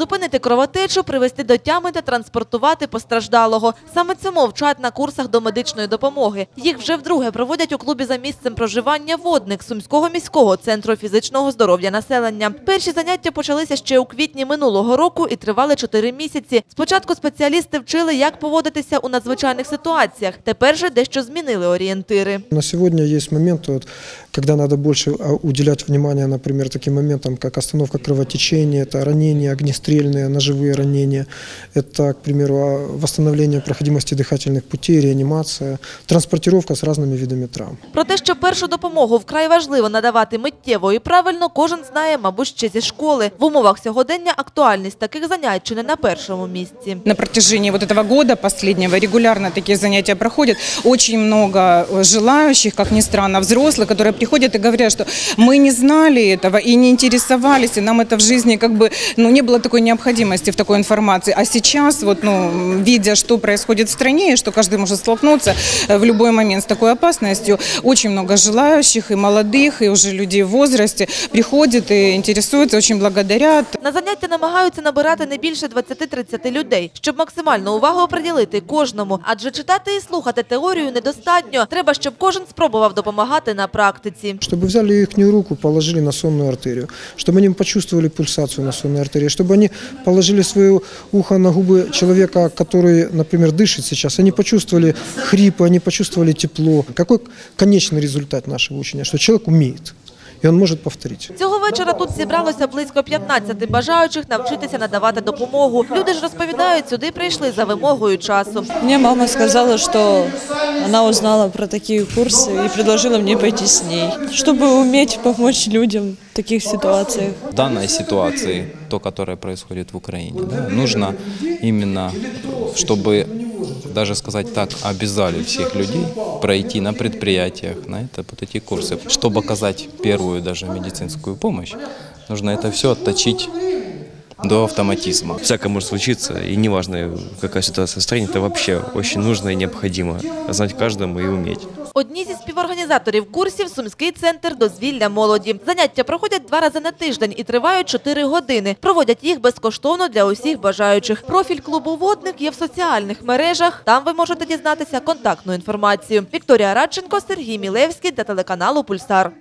зупинити кровотечу, привести до тями та транспортувати постраждалого. Саме цьому вчать на курсах до медичної допомоги. Їх вже вдруге проводять у клубі за місцем проживання «Водник» Сумського міського центру фізичного здоров'я населення. Перші заняття почалися ще у квітні минулого року і тривали чотири місяці. Спочатку спеціалісти вчили, як поводитися у надзвичайних ситуаціях. Тепер же дещо змінили орієнтири. На сегодня есть моменты, вот, когда надо больше а, уделять внимание, таким моментам, как остановка кровотечения, это ранения огнестрельные, ножевые ранения, это, к примеру, а, восстановление проходимости дыхательных путей, реанимация, транспортировка с разными видами травм. Про те, що першу допомогу вкрай важливо надавати миттєво і правильно, кожен знає, мабуть, ще зі школи. В умовах сьогодення актуальність таких занять чи не на першому місці. На протяжении вот этого года последнего регулярно такие занятия проходят. Очень много э, желающих, как ни странно, взрослых, которые приходят и говорят, что мы не знали этого и не интересовались, и нам это в жизни как бы ну, не было такой необходимости в такой информации. А сейчас, вот, ну, видя, что происходит в стране, и что каждый может столкнуться э, в любой момент с такой опасностью, очень много желающих, и молодых, и уже людей в возрасте приходят и интересуются, очень благодарят. На заняття намагаються набирати не більше 20-30 людей, щоб максимальну увагу приділити кожному. Адже читати і слухати теорію недостатньо. Треба, щоб кожен спробував допомагати на практиці. Чтобы взяли их руку, положили на сонную артерию, чтобы они почувствовали пульсацию на сонной артерии, чтобы они положили свое ухо на губы человека, который, например, дышит сейчас, они почувствовали хрипы, они почувствовали тепло. Какой конечный результат нашего учения? Что человек умеет, и он может повторить. Цього вечора тут зібралося близько 15 бажаючих навчитися надавати допомогу. Люди ж розповідають, сюди прийшли за вимогою часу. Мне мама сказала, что она узнала про такие курсы и предложила мне пойти с ней, чтобы уметь помочь людям в таких ситуациях. В данной ситуации, то, которое происходит в Украине, да, нужно именно, чтобы, даже сказать так, обязали всех людей пройти на предприятиях, на это, вот эти курсы. Чтобы оказать первую даже медицинскую помощь, нужно это все отточить до автоматизма. всякое может случиться, и неважно, какая ситуация в стране, это вообще очень нужно и необходимо знать каждому и уметь. Одні зі співорганізаторів курсів – Сумський центр дозвілля молоді. Заняття проходять два рази на тиждень і тривають чотири години. Проводять їх безкоштовно для усіх бажаючих. Профіль клубу «Водник» є в соціальних мережах. Там ви можете дізнатися контактну інформацію. Вікторія Радченко, Сергій Мілевський для телеканалу «Пульсар».